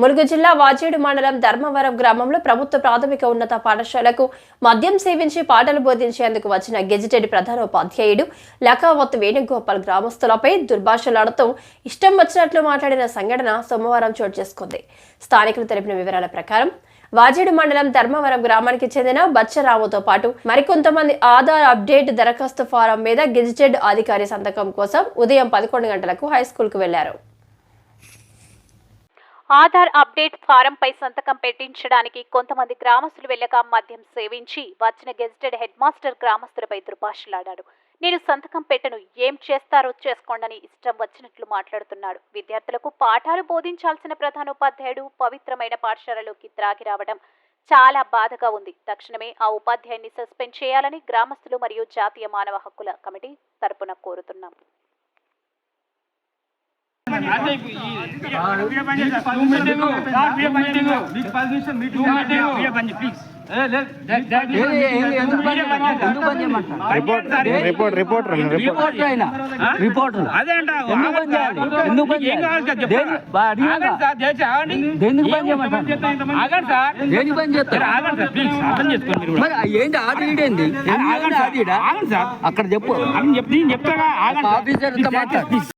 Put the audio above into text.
ములుగు జిల్లా వాజేడు మండలం ధర్మవరం గ్రామంలో ప్రభుత్వ ప్రాథమిక ఉన్నత పాఠశాలకు మద్యం సేవించి పాటలు బోధించేందుకు వచ్చిన గెజిటెడ్ ప్రధానోపాధ్యాయుడు లకావత్ వేణుగోపాల్ గ్రామస్తులపై దుర్భాషలాడుతూ ఇష్టం వచ్చినట్లు మాట్లాడిన సంఘటన సోమవారం చోటు చేసుకుంది. స్థానికులు తెలిపిన వివరాల ప్రకారం వాజేడు మండలం ధర్మవరం గ్రామానికి చెందిన బచ్చరావుతో పాటు మరికొంతమంది ఆధార్ అప్డేట్ దరఖాస్తు ఫారం మీద గెజిటెడ్ అధికారి సంతకం కోసం ఉదయం పదకొండు గంటలకు హైస్కూల్కు వెళ్ళారు. ఆధార్ అప్డేట్ ఫారంపై సంతకం పెట్టించడానికి కొంతమంది గ్రామస్తులు వెళ్ళగా మద్యం సేవించి వచ్చిన గెజిటెడ్ హెడ్ మాస్టర్ గ్రామస్తులపై దుర్భాషలాడాడు. నేను సంతకం పెట్టను ఏం చేస్తారో చేసుకోండని ఇష్టం వచ్చినట్లు మాట్లాడుతున్నాడు. విద్యార్థులకు పాఠాలు బోధించాల్సిన ప్రధానోపాధ్యాయుడు పవిత్రమైన పాఠశాలలోకి త్రాగి రావడం చాలా బాధగా ఉంది. తక్షణమే ఆ ఉపాధ్యాయుని సస్పెండ్ చేయాలని గ్రామస్తులు మరియు జాతీయ మానవ హక్కుల కమిటీ తరపున కోరుతున్నాం. పని చేయమంటారు దేనికి పని చేస్తారు మరి ఏంటి ఆడిట్ ఏంది అక్కడ చెప్పు చెప్తారా ఆఫీసర్